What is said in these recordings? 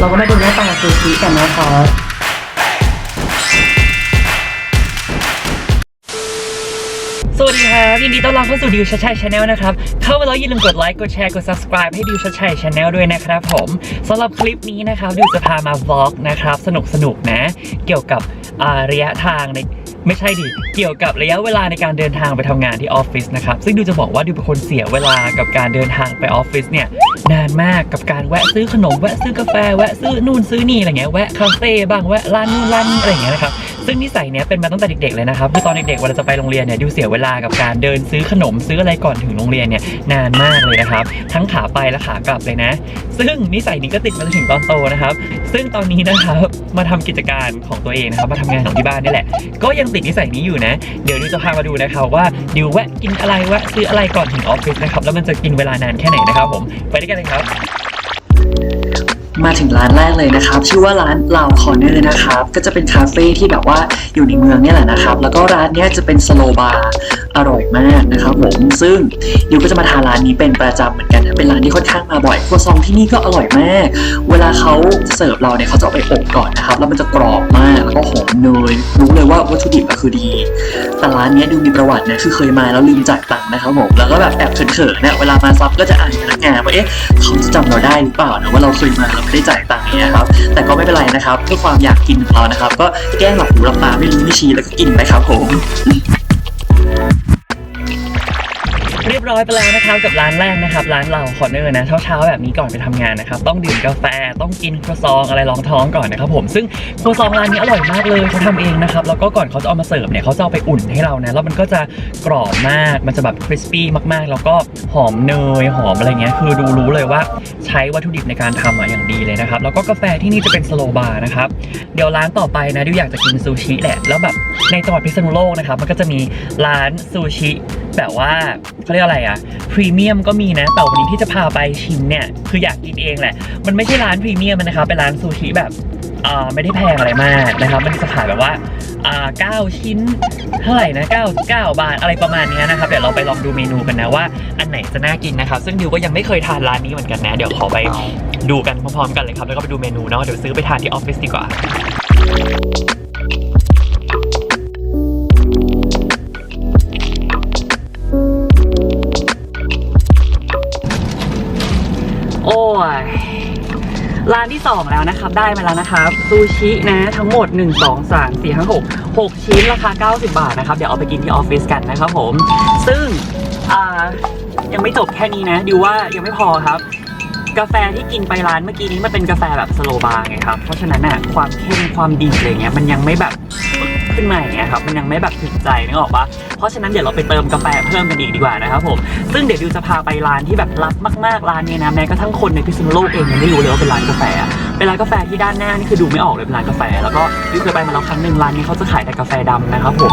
เราก็มาดูหน้าตาซูชิกันนะคะสวัสดีครับยินดีต้อนรับเข้าสู่ดิวชัดชัยชาแนลนะครับ เข้ามาแล้วอย่าลืมกดไลค์กดแชร์กด subscribe ให้ดิวชัดชัยชาแนลด้วยนะครับผมสำหรับคลิปนี้นะครับดิวจะพามาวอล์กนะครับ สนุกสนุกนะ เกี่ยวกับอาระยะทางใน ไม่ใช่ดิ เกี่ยวกับระยะเวลาในการเดินทางไปทำงานที่ออฟฟิศนะครับ ซึ่งดิวจะบอกว่าดิวเป็นคนเสียเวลากับการเดินทางไปออฟฟิศเนี่ยนานมากกับการแวะซื้อขนมแวะซื้อกาแฟแวะซื้อนู่นซื้อนี่อะไรเงี้ยแวะคาเฟ่บ้างแวะร้านนู่นร้านนี่อะไรเงี้ยนะครับ ซึ่งนิสัยเนี้ยเป็นมาตั้งแต่เด็กๆเลยนะครับคือตอนเด็กๆเวลาจะไปโรงเรียนเนี่ยดิวเสียเวลากับการเดินซื้อขนมซื้ออะไรก่อนถึงโรงเรียนเนี่ยนานมากเลยนะครับ ทั้งขาไปและขากลับเลยนะ ซึ่งนิสัยนี้ก็ติดมาจนถึงตอนโตนะครับ ซึ่งตอนนี้นะครับมาทำกิจการของตัวเองนะครับมาทำงานของที่บ้านนี่แหละ ก็ยังติดนิสัยนี้อยู่นะ เดี๋ยวดิวจะพามาดูนะครับว่าดิวแวะกินอะไรแวะซื้ออะไรก่อนถึงออฟฟิศนะครับแล้วมันจะกินเวลานานแค่ไหนนะครับผมไปด้วยกันเลยครับ มาถึงร้านแรกเลยนะครับ ชื่อว่าร้านลาวคอร์เนอร์นะครับ ก็จะเป็นคาเฟ่ที่แบบว่าอยู่ในเมืองนี่แหละนะครับ แล้วก็ร้านเนี้ยจะเป็นสโลบาร์อร่อยมากนะครับผมซึ่งยูก็จะมาทานร้านนี้เป็นประจำเหมือนกันนะเป็นร้านที่ค่อนข้างมาบ่อยครัวซองที่นี่ก็อร่อยมาก เวลาเขาเสิร์ฟเราเนี่ยเขาจะาไปอบก่อนนะครับแล้วมันจะกรอบมากแล้วก็หอมเนยรู้เลยว่าวัตถุดิบก็คือดีแต่ร้านนี้ดูมีประวัตินะคือเคยมาแล้วลืมจ่ายตังค์นะครับผมแล้วก็แบบแอบเขินๆเนี่ยเวลามาซับก็จะอ่านพนักงานว่าเอ๊ะเขาจะจำเราได้หรือเปล่านะว่าเราเคยมาเราไม่ได้จ่ายตังค์เนี่ยครับ แต่ก็ไม่เป็นไรนะครับเพื่อความอยากกินของเรานะครับ ก็แกล้งหลับหูหลับตาไม่รู้ไม่ชี้แล้วก็กินไปครับผม เรียบร้อยไปแล้วนะครับกับร้านแรกนะครับร้านเราคอร์เนอร์นะเช้าๆแบบนี้ก่อนไปทำงานนะครับต้องดื่มกาแฟต้องกินครัวซองอะไรรองท้องก่อนนะครับผมซึ่งครัวซองร้านนี้อร่อยมากเลยเขาทำเองนะครับแล้วก็ก่อนเขาจะเอามาเสิร์ฟเนี่ยเขาจะเอาไปอุ่นให้เรานะแล้วมันก็จะกรอบมากมันจะแบบคริสปี้มากๆ แล้วก็หอมเนยหอมอะไรเงี้ยคือดูรู้เลยว่าใช้วัตถุดิบในการทำอะอย่างดีเลยนะครับแล้วก็กาแฟที่นี่จะเป็นสโลบาร์นะครับเดี๋ยวร้านต่อไปนะดิวอยากจะกินซูชิแหละแล้วแบบในจังหวัดพิษณุโลกนะครับมันก็จะมีร้านซูชิ แบบว่าเขาเรียกอะไรอะพรีเมียมก็มีนะแต่วันนี้ที่จะพาไปชิมเนี่ยคืออยากกินเองแหละ มันไม่ใช่ร้านพรีเมียมนะครับเป็นร้านซูชิแบบอ่าไม่ได้แพงอะไรมากนะครับ มันจะขายแบบว่าอ่าเก้าชิ้นเท่าไหร่นะ9 9บาทอะไรประมาณเนี้ยนะครับ เดี๋ยวเราไปลองดูเมนูกันนะว่าอันไหนจะน่ากินนะครับ ซึ่งดิวก็ยังไม่เคยทานร้านนี้เหมือนกันนะ เดี๋ยวขอไปดูกันพร้อมๆกันเลยครับ แล้วก็ไปดูเมนูเนาะ เดี๋ยวซื้อไปทานที่ออฟฟิศดีกว่า ร้านที่ 2 แล้วนะครับ ได้มาแล้วนะครับซูชินะทั้งหมด 1 2 3 4 5 6 6 ชิ้นราคา 90 บาทนะครับ เดี๋ยวเอาไปกินที่ออฟฟิศกันนะครับผม ซึ่งยังไม่จบแค่นี้นะดิวว่ายังไม่พอครับ กาแฟที่กินไปร้านเมื่อกี้นี้มันเป็นกาแฟแบบสโลบาร์ไงครับ เพราะฉะนั้นนะความเข้มความดีอะไรเงี้ยมันยังไม่แบบ ขึ้นมาอย่างเงี้ยครับมันยังไม่แบบถึงใจนึกออกปะเพราะฉะนั้นเดี๋ยวเราไปเติมกาแฟเพิ่มกันอีกดีกว่านะครับผมซึ่งเดี๋ยวดิวจะพาไปร้านที่แบบลับมากๆร้านนี้นะแม้กระทั่งคนในพิษณุโลกเองยังไม่รู้เลยว่าเป็นร้านกาแฟเป็นร้านกาแฟที่ด้านหน้านี่คือดูไม่ออกเลยเป็นร้านกาแฟ แล้วก็ดิวเคยไปมาแล้วครั้งหนึ่งร้านนี้เขาจะขายแต่กาแฟดำนะครับผม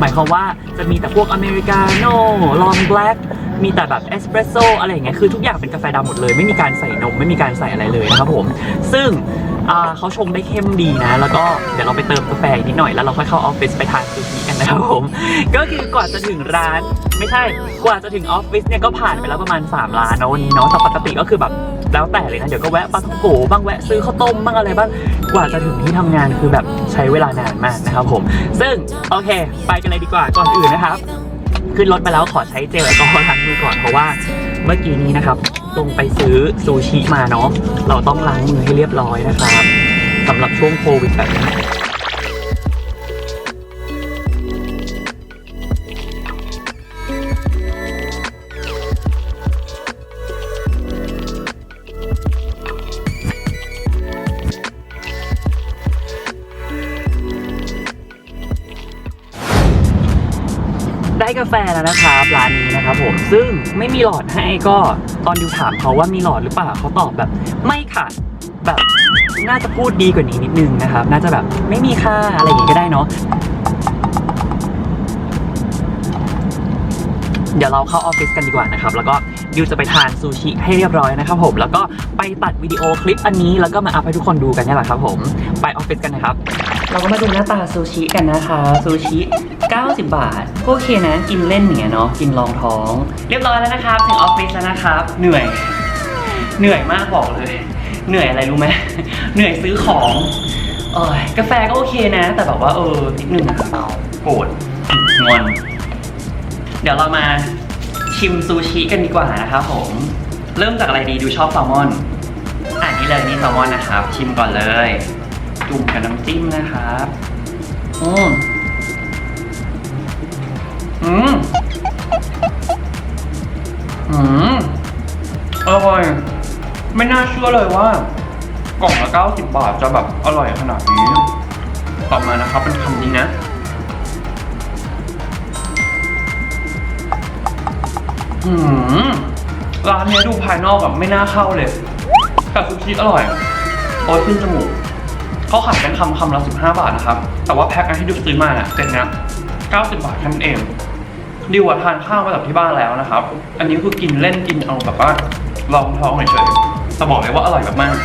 หมายความว่าจะมีแต่พวกอเมริกาโน่ลองแบล็กมีแต่แบบเอสเปรสโซ่อะไรอย่างเงี้ยคือทุกอย่างเป็นกาแฟดำหมดเลย ไม่มีการใส่นมไม่มีการใส่อะไรเลยนะครับผมซึ่ง อ่าเขาชงได้เข้มดีนะ แล้วก็เดี๋ยวเราไปเติมกาแฟอีกนิดหน่อยแล้วเราค่อยเข้าออฟฟิศไปทานซูชิกันนะครับผม ก็คือกว่าจะถึงร้าน ไม่ใช่กว่าจะถึงออฟฟิศเนี่ยก็ผ่านไปแล้วประมาณ3ร้านเนาะวันนี้เนาะแต่ปกติก็คือแบบแล้วแต่เลยนะ เดี๋ยวก็แวะปลาท่องโกบ้างแวะซื้อข้าวต้มบ้างอะไรบ้างกว่าจะถึงที่ทำงานคือแบบใช้เวลานานมากนะครับผม ซึ่งโอเค ไปกันเลยดีกว่าก่อนอื่นนะครับ ขึ้นรถมาแล้วขอใช้เจลแอลกอฮอล์ล้างมือก่อนเพราะว่าเมื่อกี้นี้นะครับ ลงไปซื้อซูชิมาเนาะเราต้องล้างมือให้เรียบร้อยนะครับสำหรับช่วงโควิดแบบนี้ กาแฟแล้วนะครับร้านนี้นะครับผมซึ่งไม่มีหลอดให้ก็ตอนดิวถามเขาว่ามีหลอดหรือเปล่าเขาตอบแบบ ไม่ค่ะแบบน่าจะพูดดีกว่านี้นิดนึงนะครับ น่าจะแบบไม่มีค่าอะไรอย่างงี้ก็ได้เนาะเดี๋ยวเราเข้าออฟฟิศกันดีกว่านะครับ แล้วก็ดิวจะไปทานซูชิให้เรียบร้อยนะครับผม แล้วก็ไปตัดวิดีโอคลิปอันนี้แล้วก็มาอัพให้ทุกคนดูกันนี่แหละครับผม ไปออฟฟิศกันนะครับ เราก็มาดูหน้าตาซูชิกันนะคะ ซูชิ 90 บาทก็โอเคนะกินเล่นอย่างเงี้ยเนาะกินรองท้อง เรียบร้อยแล้วนะครับถึงออฟฟิศแล้วนะครับ เหนื่อย เหนื่อยมากบอกเลย เหนื่อยอะไรรู้ไหมเหนื่อยซื้อของเออกาแฟก็โอเคนะ แต่แบบว่าเออนิดนึงนะครับโกรธงอน เดี๋ยวเรามาชิมซูชิกันดีกว่านะครับผม เริ่มจากอะไรดีดูชอบแซลมอนอ่านี่เลยนี่แซลมอนนะครับ ชิมก่อนเลย จุ่มกับน้ำจิ้มนะครับ อืม อืมอืมอร่อย ไม่น่าเชื่อเลยว่า กล่องละ 90 บาทจะแบบอร่อยขนาดนี้ ต่อมานะครับเป็นคำนี้นะหืมร้านนี้ดูภายนอกแบบไม่น่าเข้าเลยแต่ซุกี้อร่อยโอ้ยขึ้นจมูกเขาขายเป็นคำคำละ15 บาทนะครับ แต่ว่าแพ็คอันที่ดิวซื้อมาเนี่ยเซ็ตเนี้ย90 บาทแค่นั้นเอง ดิวอะทานข้าวมาจากที่บ้านแล้วนะครับ อันนี้คือกินเล่นกินเอาแบบว่าลองท้องเฉยๆแต่บอกเลยว่าอร่อยมากๆ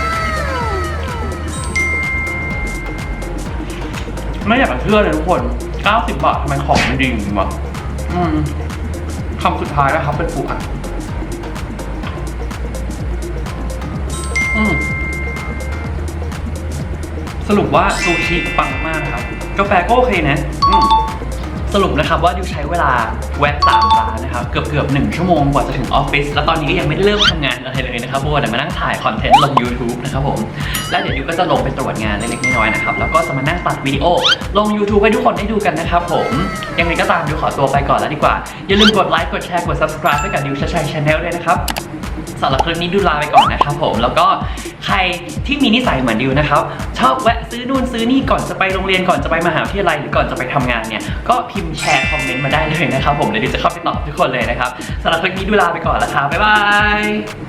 ไม่อยากจะเชื่อเลยทุกคน 90 บาททำไมของมันดีจริงวะคำสุดท้ายนะครับเป็นปูอัดสรุปว่าซูชิปังมากครับ กาแฟก็โอเคนะ อืม สรุปนะครับว่าดิวใช้เวลาแวะสามร้านนะครับเกือบเกือบหนึ่งชั่วโมงกว่าจะถึงออฟฟิศแล้วตอนนี้ก็ยังไม่ได้เริ่มทำงานอะไรเลยนะครับเพราะว่าเดี๋ยวมานั่งถ่ายคอนเทนต์ลง YouTube นะครับผมแล้วเดี๋ยวดิวก็จะลงไปตรวจงานเล็กๆน้อยๆนะครับแล้วก็จะมานั่งตัดวิดีโอลง YouTube ให้ทุกคนได้ดูกันนะครับผมยังไงก็ตามดิวขอตัวไปก่อนแล้วดีกว่าอย่าลืมกดไลค์กดแชร์กด subscribe ให้กับดิวชัยชาแนลด้วยนะครับ สำหรับคลิปนี้ดูลาไปก่อนนะครับผม แล้วก็ใครที่มีนิสัยเหมือนดิวนะครับ ชอบแวะซื้อนู่นซื้อนี่ก่อนจะไปโรงเรียนก่อนจะไปมหาวิทยาลัยหรือก่อนจะไปทำงานเนี่ย ก็พิมพ์แชร์คอมเมนต์มาได้เลยนะครับผม เดี๋ยวดิวจะเข้าไปตอบทุกคนเลยนะครับสำหรับคลิปนี้ดูลาไปก่อนแล้วครับบ๊ายบาย